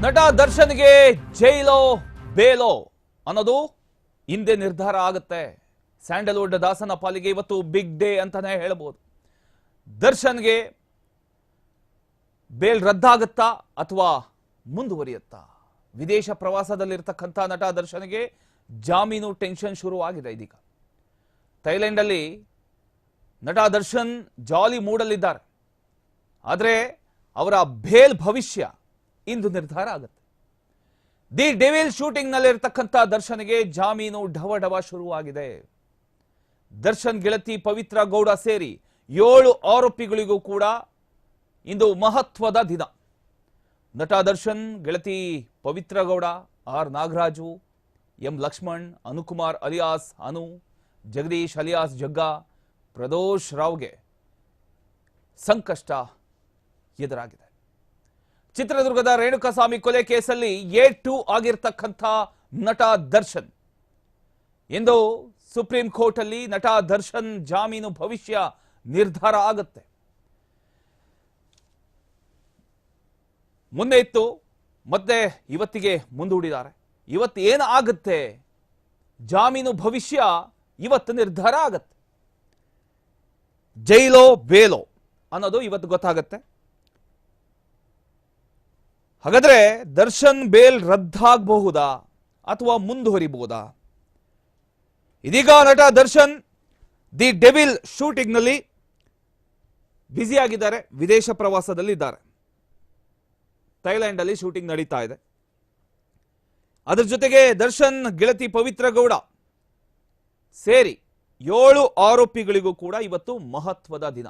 ನಟ ದರ್ಶನ್ಗೆ ಜೈಲೋ, ಬೇಲೋ ಅನ್ನೋದು ಹಿಂದೆ ನಿರ್ಧಾರ ಆಗುತ್ತೆ. ಸ್ಯಾಂಡಲ್ವುಡ್ ದಾಸನ ಪಾಲಿಗೆ ಇವತ್ತು ಬಿಗ್ ಡೇ ಅಂತಾನೆ ಹೇಳ್ಬೋದು. ದರ್ಶನ್ಗೆ ಬೇಲ್ ರದ್ದಾಗುತ್ತಾ ಅಥವಾ ಮುಂದುವರಿಯುತ್ತಾ? ವಿದೇಶ ಪ್ರವಾಸದಲ್ಲಿರ್ತಕ್ಕಂಥ ನಟ ದರ್ಶನ್ಗೆ ಜಾಮೀನು ಟೆನ್ಷನ್ ಶುರುವಾಗಿದೆ ಇದೀಗ. ಥೈಲ್ಯಾಂಡಲ್ಲಿ ನಟ ದರ್ಶನ್ ಜಾಲಿ ಮೂಡಲ್ಲಿದ್ದಾರೆ. ಆದರೆ ಅವರ ಬೇಲ್ ಭವಿಷ್ಯ ಇಂದು ನಿರ್ಧಾರ ಆಗುತ್ತೆ. ದಿ ಡೆವಿಲ್ ಶೂಟಿಂಗ್ ನಲ್ಲಿರ್ತಕ್ಕಂಥ ದರ್ಶನ್ಗೆ ಜಾಮೀನು ಢವ ಢವ ಶುರುವಾಗಿದೆ. ದರ್ಶನ್ ಗೆಳತಿ ಪವಿತ್ರ ಗೌಡ ಸೇರಿ ಏಳು ಆರೋಪಿಗಳಿಗೂ ಕೂಡ ಇಂದು ಮಹತ್ವದ ದಿನ. ನಟ ದರ್ಶನ್, ಗೆಳತಿ Pavithra Gowda, R Nagaraju, M Lakshman, Anukumar alias, Anu, Jagadish alias Jagga, Pradosh ರಾವ್ಗೆ ಸಂಕಷ್ಟ ಎದುರಾಗಿದೆ. ಚಿತ್ರದುರ್ಗದ ರೇಣುಕಸ್ವಾಮಿ ಕೊಲೆ ಕೇಸಲ್ಲಿ ಎ ಟು ಆಗಿರ್ತಕ್ಕಂಥ ನಟ ದರ್ಶನ್. ಇಂದು ಸುಪ್ರೀಂ ಕೋರ್ಟ್ ಅಲ್ಲಿ ನಟ ದರ್ಶನ್ ಜಾಮೀನು ಭವಿಷ್ಯ ನಿರ್ಧಾರ ಆಗುತ್ತೆ. ಮುಂದೆ ಇತ್ತು, ಮತ್ತೆ ಇವತ್ತಿಗೆ ಮುಂದೂಡಿದ್ದಾರೆ. ಇವತ್ತು ಏನು ಆಗುತ್ತೆ? ಜಾಮೀನು ಭವಿಷ್ಯ ಇವತ್ತು ನಿರ್ಧಾರ ಆಗತ್ತೆ. ಜೈಲೋ ಬೇಲೋ ಅನ್ನೋದು ಇವತ್ತು ಗೊತ್ತಾಗತ್ತೆ. ಹಾಗಾದ್ರೆ ದರ್ಶನ್ ಬೇಲ್ ರದ್ದಾಗಬಹುದಾ ಅಥವಾ ಮುಂದುವರಿಬಹುದಾ? ಇದೀಗ ನಟ ದರ್ಶನ್ ದಿ ಡೆವಿಲ್ ಶೂಟಿಂಗ್ನಲ್ಲಿ ಬ್ಯುಸಿಯಾಗಿದ್ದಾರೆ, ವಿದೇಶ ಪ್ರವಾಸದಲ್ಲಿದ್ದಾರೆ. ಥೈಲ್ಯಾಂಡ್ ಅಲ್ಲಿ ಶೂಟಿಂಗ್ ನಡೀತಾ ಇದೆ. ಅದರ ಜೊತೆಗೆ ದರ್ಶನ್ ಗೆಳತಿ ಪವಿತ್ರ ಗೌಡ ಸೇರಿ ಏಳು ಆರೋಪಿಗಳಿಗೂ ಕೂಡ ಇವತ್ತು ಮಹತ್ವದ ದಿನ.